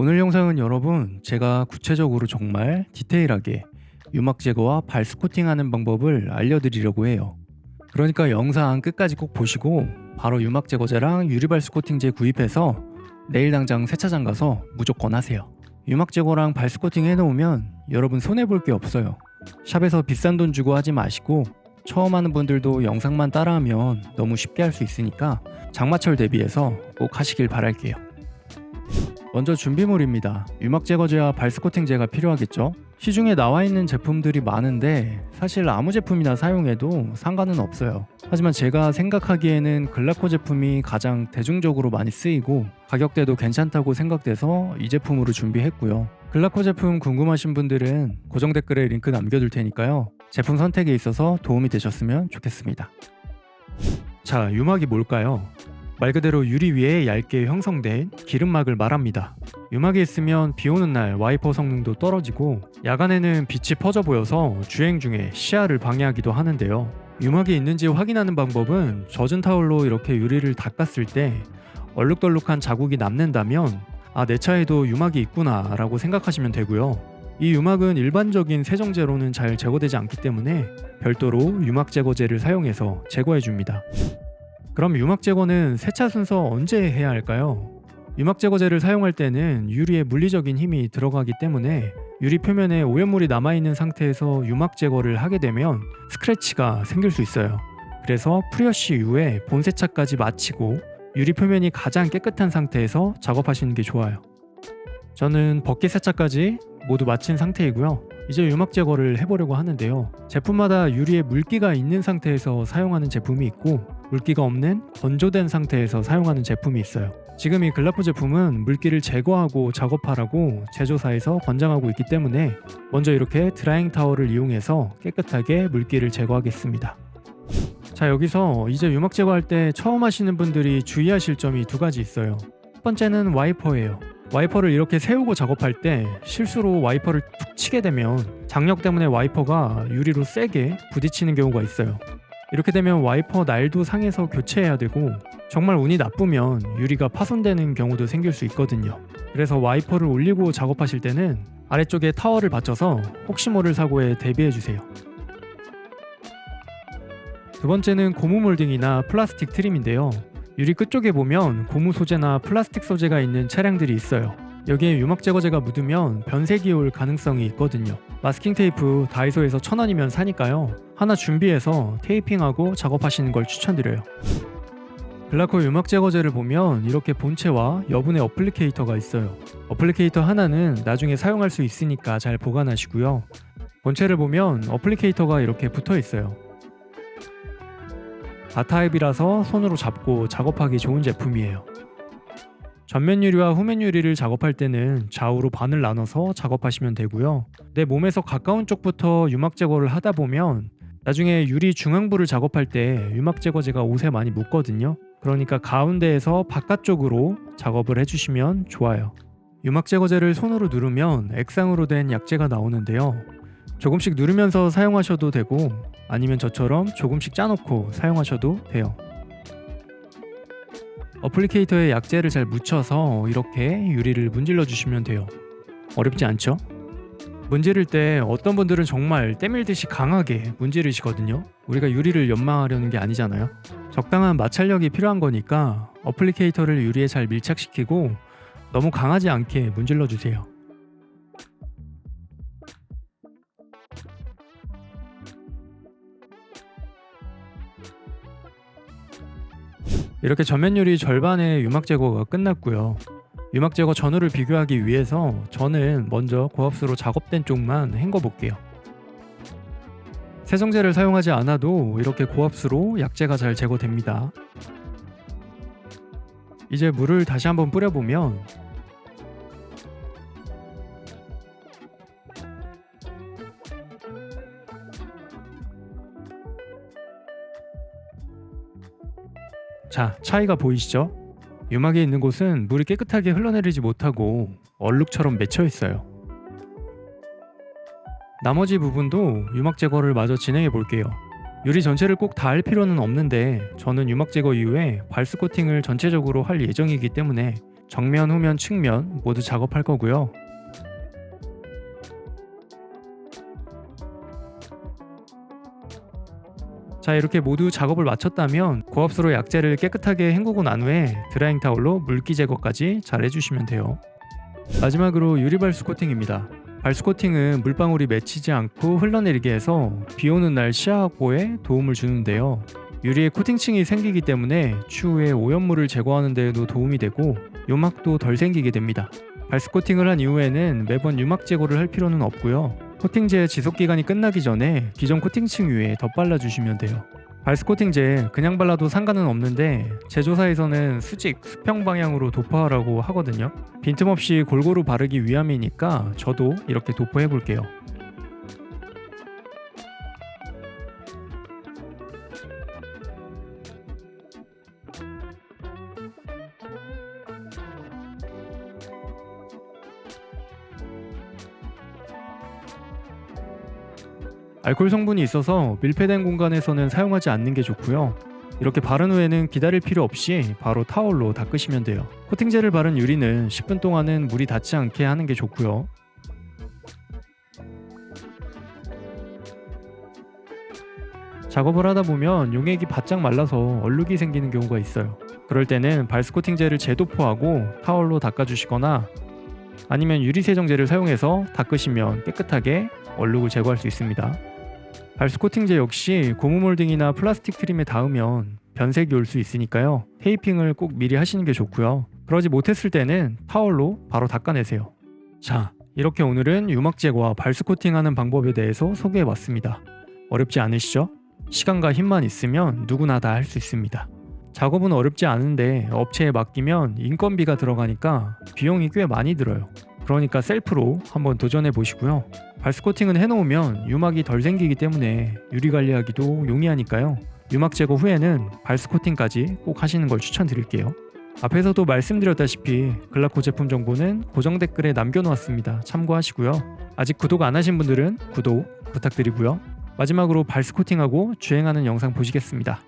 오늘 영상은 여러분 제가 구체적으로 정말 디테일하게 유막 제거와 발 스 코팅하는 방법을 알려드리려고 해요. 그러니까 영상 끝까지 꼭 보시고 바로 유막 제거제랑 유리발 스 코팅제 구입해서 내일 당장 세차장 가서 무조건 하세요. 유막 제거랑 발 스 코팅 해놓으면 여러분 손해 볼 게 없어요. 샵에서 비싼 돈 주고 하지 마시고 처음 하는 분들도 영상만 따라하면 너무 쉽게 할 수 있으니까 장마철 대비해서 꼭 하시길 바랄게요. 먼저 준비물입니다. 유막 제거제와 발 스 코팅제가 필요하겠죠? 시중에 나와 있는 제품들이 많은데 사실 아무 제품이나 사용해도 상관은 없어요. 하지만 제가 생각하기에는 글라코 제품이 가장 대중적으로 많이 쓰이고 가격대도 괜찮다고 생각돼서 이 제품으로 준비했고요. 글라코 제품 궁금하신 분들은 고정 댓글에 링크 남겨둘 테니까요. 제품 선택에 있어서 도움이 되셨으면 좋겠습니다. 자, 유막이 뭘까요? 말 그대로 유리 위에 얇게 형성된 기름막을 말합니다. 유막이 있으면 비 오는 날 와이퍼 성능도 떨어지고 야간에는 빛이 퍼져 보여서 주행 중에 시야를 방해하기도 하는데요. 유막이 있는지 확인하는 방법은 젖은 타올로 이렇게 유리를 닦았을 때 얼룩덜룩한 자국이 남는다면 아, 내 차에도 유막이 있구나 라고 생각하시면 되고요. 이 유막은 일반적인 세정제로는 잘 제거되지 않기 때문에 별도로 유막 제거제를 사용해서 제거해 줍니다. 그럼 유막 제거는 세차 순서 언제 해야 할까요? 유막 제거제를 사용할 때는 유리에 물리적인 힘이 들어가기 때문에 유리 표면에 오염물이 남아있는 상태에서 유막 제거를 하게 되면 스크래치가 생길 수 있어요. 그래서 프리어시 이후에 본 세차까지 마치고 유리 표면이 가장 깨끗한 상태에서 작업하시는 게 좋아요. 저는 버킷 세차까지 모두 마친 상태이고요. 이제 유막 제거를 해보려고 하는데요. 제품마다 유리에 물기가 있는 상태에서 사용하는 제품이 있고 물기가 없는 건조된 상태에서 사용하는 제품이 있어요. 지금 이 글라프 제품은 물기를 제거하고 작업하라고 제조사에서 권장하고 있기 때문에 먼저 이렇게 드라잉 타월을 이용해서 깨끗하게 물기를 제거하겠습니다. 자 여기서 이제 유막 제거할 때 처음 하시는 분들이 주의하실 점이 두 가지 있어요. 첫 번째는 와이퍼예요. 와이퍼를 이렇게 세우고 작업할 때 실수로 와이퍼를 툭 치게 되면 장력 때문에 와이퍼가 유리로 세게 부딪히는 경우가 있어요. 이렇게 되면 와이퍼 날도 상해서 교체해야 되고 정말 운이 나쁘면 유리가 파손되는 경우도 생길 수 있거든요. 그래서 와이퍼를 올리고 작업하실 때는 아래쪽에 타월을 받쳐서 혹시 모를 사고에 대비해 주세요. 두 번째는 고무 몰딩이나 플라스틱 트림인데요. 유리 끝쪽에 보면 고무 소재나 플라스틱 소재가 있는 차량들이 있어요. 여기에 유막 제거제가 묻으면 변색이 올 가능성이 있거든요. 마스킹 테이프 다이소에서 천 원이면 사니까요. 하나 준비해서 테이핑하고 작업하시는 걸 추천드려요. 글라코 유막 제거제를 보면 이렇게 본체와 여분의 어플리케이터가 있어요. 어플리케이터 하나는 나중에 사용할 수 있으니까 잘 보관하시고요. 본체를 보면 어플리케이터가 이렇게 붙어 있어요. 아타입이라서 손으로 잡고 작업하기 좋은 제품이에요. 전면 유리와 후면 유리를 작업할 때는 좌우로 반을 나눠서 작업하시면 되고요. 내 몸에서 가까운 쪽부터 유막 제거를 하다 보면 나중에 유리 중앙부를 작업할 때 유막 제거제가 옷에 많이 묻거든요. 그러니까 가운데에서 바깥쪽으로 작업을 해주시면 좋아요. 유막 제거제를 손으로 누르면 액상으로 된 약재가 나오는데요. 조금씩 누르면서 사용하셔도 되고 아니면 저처럼 조금씩 짜놓고 사용하셔도 돼요. 어플리케이터에 약재를 잘 묻혀서 이렇게 유리를 문질러 주시면 돼요. 어렵지 않죠? 문지를 때 어떤 분들은 정말 때밀듯이 강하게 문지르시거든요. 우리가 유리를 연마하려는 게 아니잖아요. 적당한 마찰력이 필요한 거니까 어플리케이터를 유리에 잘 밀착시키고 너무 강하지 않게 문질러 주세요. 이렇게 전면 유리 절반의 유막 제거가 끝났고요. 유막 제거 전후를 비교하기 위해서 저는 먼저 고압수로 작업된 쪽만 헹궈 볼게요. 세정제를 사용하지 않아도 이렇게 고압수로 약재가 잘 제거됩니다. 이제 물을 다시 한번 뿌려보면 자, 차이가 보이시죠? 유막이 있는 곳은 물이 깨끗하게 흘러내리지 못하고 얼룩처럼 맺혀 있어요. 나머지 부분도 유막 제거를 마저 진행해 볼게요. 유리 전체를 꼭 다 할 필요는 없는데 저는 유막 제거 이후에 발스 코팅을 전체적으로 할 예정이기 때문에 정면, 후면, 측면 모두 작업할 거고요. 자 이렇게 모두 작업을 마쳤다면 고압수로 약재를 깨끗하게 헹구고 난 후에 드라잉 타올로 물기 제거까지 잘 해주시면 돼요. 마지막으로 유리 발수 코팅입니다. 발수 코팅은 물방울이 맺히지 않고 흘러내리게 해서 비 오는 날 시야 확보에 도움을 주는데요. 유리에 코팅층이 생기기 때문에 추후에 오염물을 제거하는 데에도 도움이 되고 요막도 덜 생기게 됩니다. 발수 코팅을 한 이후에는 매번 유막 제거를 할 필요는 없고요. 코팅제 지속 기간이 끝나기 전에 기존 코팅층 위에 덧발라 주시면 돼요. 발스 코팅제 그냥 발라도 상관은 없는데 제조사에서는 수직 수평 방향으로 도포하라고 하거든요. 빈틈없이 골고루 바르기 위함이니까 저도 이렇게 도포해 볼게요. 알코올 성분이 있어서 밀폐된 공간에서는 사용하지 않는 게 좋고요. 이렇게 바른 후에는 기다릴 필요 없이 바로 타올로 닦으시면 돼요. 코팅제를 바른 유리는 10분 동안은 물이 닿지 않게 하는 게 좋고요. 작업을 하다 보면 용액이 바짝 말라서 얼룩이 생기는 경우가 있어요. 그럴 때는 발스 코팅제를 재도포하고 타올로 닦아주시거나 아니면 유리 세정제를 사용해서 닦으시면 깨끗하게 얼룩을 제거할 수 있습니다. 발수 코팅제 역시 고무 몰딩이나 플라스틱 트림에 닿으면 변색이 올 수 있으니까요. 테이핑을 꼭 미리 하시는 게 좋고요. 그러지 못했을 때는 타월로 바로 닦아내세요. 자, 이렇게 오늘은 유막 제거와 발수 코팅하는 방법에 대해서 소개해 봤습니다. 어렵지 않으시죠? 시간과 힘만 있으면 누구나 다 할 수 있습니다. 작업은 어렵지 않은데 업체에 맡기면 인건비가 들어가니까 비용이 꽤 많이 들어요. 그러니까 셀프로 한번 도전해 보시고요. 발스 코팅은 해놓으면 유막이 덜 생기기 때문에 유리 관리하기도 용이하니까요. 유막 제거 후에는 발스 코팅까지 꼭 하시는 걸 추천드릴게요. 앞에서도 말씀드렸다시피 글라코 제품 정보는 고정 댓글에 남겨놓았습니다. 참고하시고요. 아직 구독 안 하신 분들은 구독 부탁드리고요. 마지막으로 발스 코팅하고 주행하는 영상 보시겠습니다.